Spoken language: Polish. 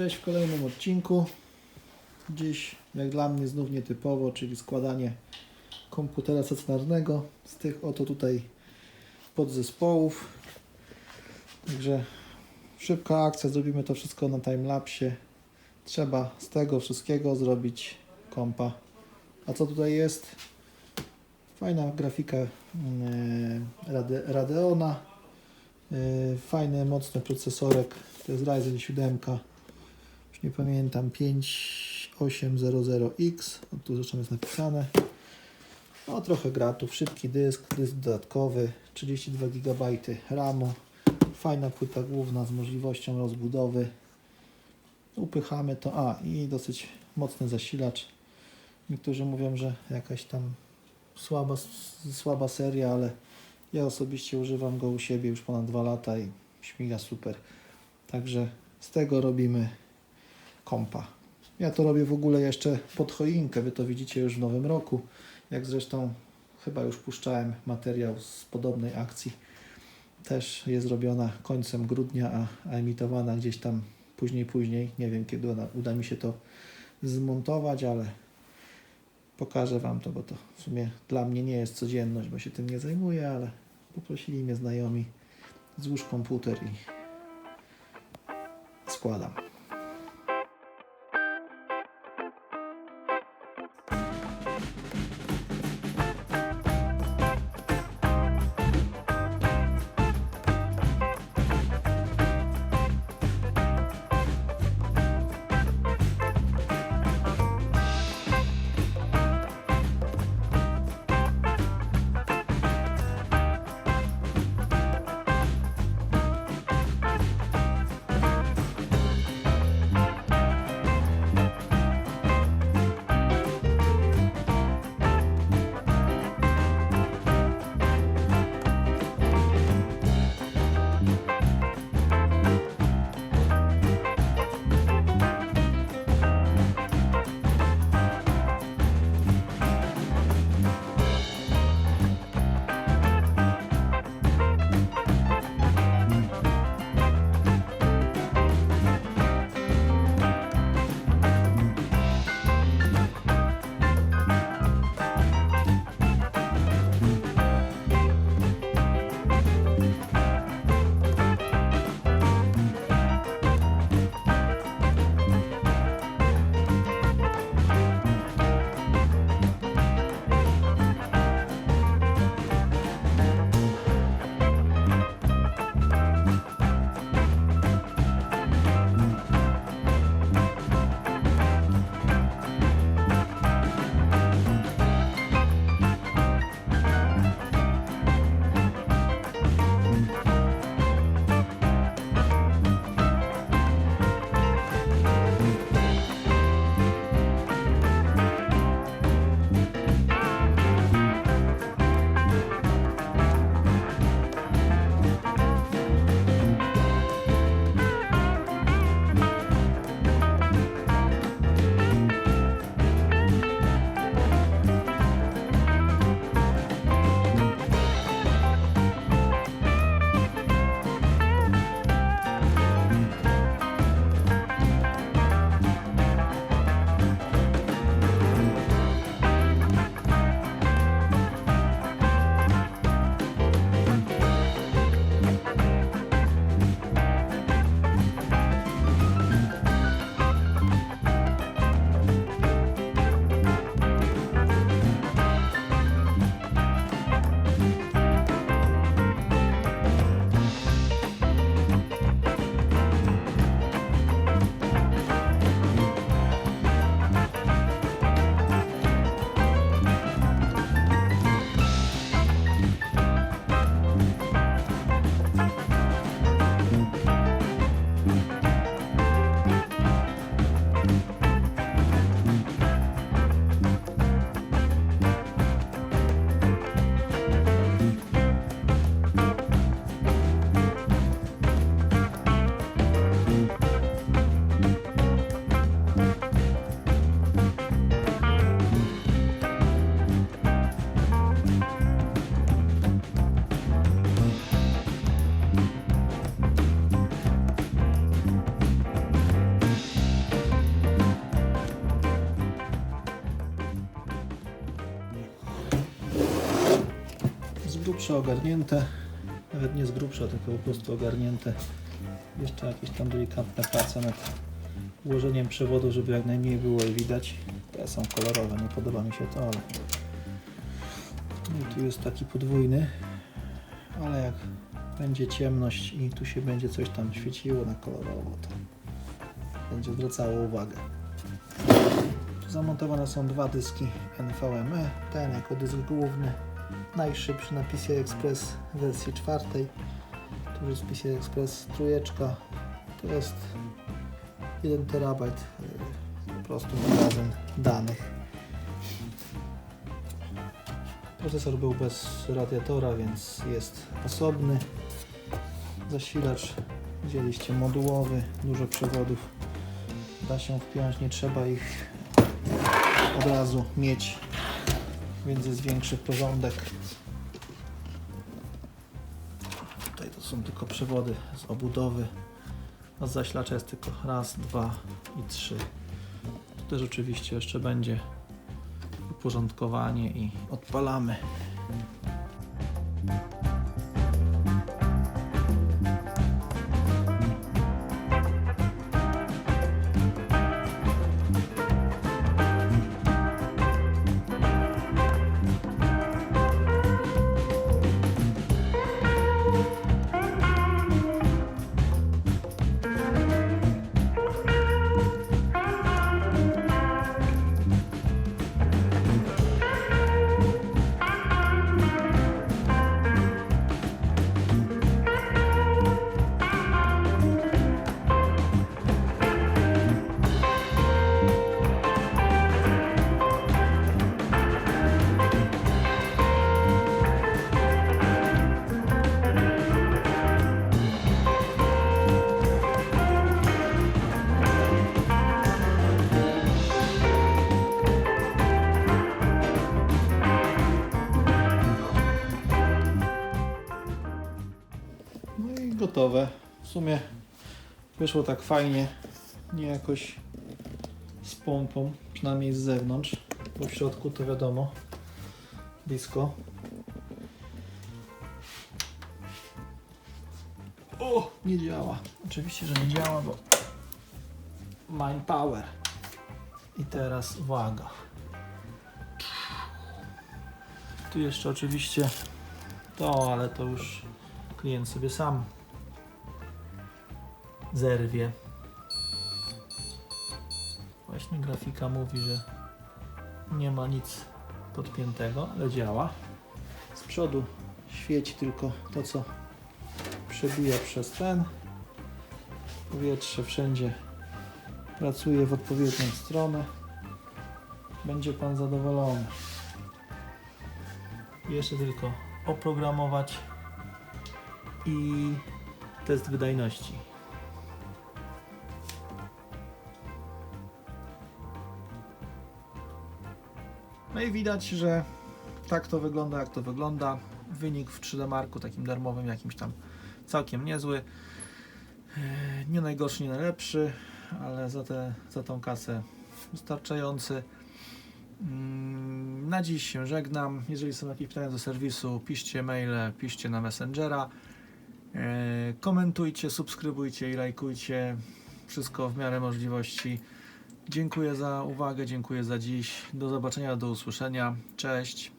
Cześć w kolejnym odcinku. Dziś, jak dla mnie, znów nietypowo, czyli składanie komputera stacjonarnego z tych oto tutaj podzespołów. Także szybka akcja, zrobimy to wszystko na timelapsie. Trzeba z tego wszystkiego zrobić kompa. A co tutaj jest? Fajna grafika mm, Rade, Radeona. Yy, Fajny, mocny procesorek. To jest Ryzen 7. Nie pamiętam. 5800X. O, tu zresztą jest napisane. No trochę gratów. Szybki dysk, dysk dodatkowy. 32 GB RAMu. Fajna płyta główna z możliwością rozbudowy. Upychamy to. A i dosyć mocny zasilacz. Niektórzy mówią, że jakaś tam słaba, słaba seria, ale ja osobiście używam go u siebie już ponad 2 lata i śmiga super. Także z tego robimy kompa. Ja to robię w ogóle jeszcze pod choinkę, wy to widzicie już w nowym roku. Jak zresztą chyba już puszczałem materiał z podobnej akcji. Też jest robiona końcem grudnia, a, a emitowana gdzieś tam później, później. Nie wiem kiedy uda, uda mi się to zmontować, ale pokażę Wam to, bo to w sumie dla mnie nie jest codzienność, bo się tym nie zajmuję, ale poprosili mnie znajomi, złóż komputer i składam. Grubsze ogarnięte. Nawet nie z grubsza, tylko po prostu ogarnięte. Jeszcze jakieś tam delikatne prace nad ułożeniem przewodu, żeby jak najmniej było i widać. Te są kolorowe, nie podoba mi się to, ale... No tu jest taki podwójny, ale jak będzie ciemność i tu się będzie coś tam świeciło na kolorowo, to będzie zwracało uwagę. Zamontowane są dwa dyski NVMe, ten jako dysk główny, najszybszy na PCI Express wersji czwartej. Tu jest PCI Express trójeczka, to jest 1 terabajt y, po prostu magazyn danych. Procesor był bez radiatora, więc jest osobny. Zasilacz widzieliście modułowy, dużo przewodów da się wpiąć, nie trzeba ich od razu mieć, więc jest większy porządek. Tutaj to są tylko przewody z obudowy, a z zasilacza jest tylko raz, dwa i trzy. Tu też oczywiście jeszcze będzie uporządkowanie i odpalamy. Gotowe. W sumie wyszło tak fajnie, nie jakoś z pompą, przynajmniej z zewnątrz, bo w środku to wiadomo, blisko. O, nie działa. Oczywiście, że nie działa, bo Mind Power. I teraz uwaga. Tu jeszcze oczywiście to, ale to już klient sobie sam zerwie. Właśnie grafika mówi, że nie ma nic podpiętego, ale działa. Z przodu świeci tylko to, co przebija przez ten. Powietrze wszędzie pracuje w odpowiednią stronę. Będzie Pan zadowolony. Jeszcze tylko oprogramować i test wydajności. No i widać, że tak to wygląda, jak to wygląda. Wynik w 3D Marku, takim darmowym, jakimś tam całkiem niezły. Nie najgorszy, nie najlepszy, ale za, te, za tą kasę wystarczający. Mm, Na dziś się żegnam. Jeżeli są jakieś pytania do serwisu, piszcie maile, piszcie na Messengera. E, Komentujcie, subskrybujcie i lajkujcie. Wszystko w miarę możliwości. Dziękuję za uwagę, dziękuję za dziś. Do zobaczenia, do usłyszenia. Cześć.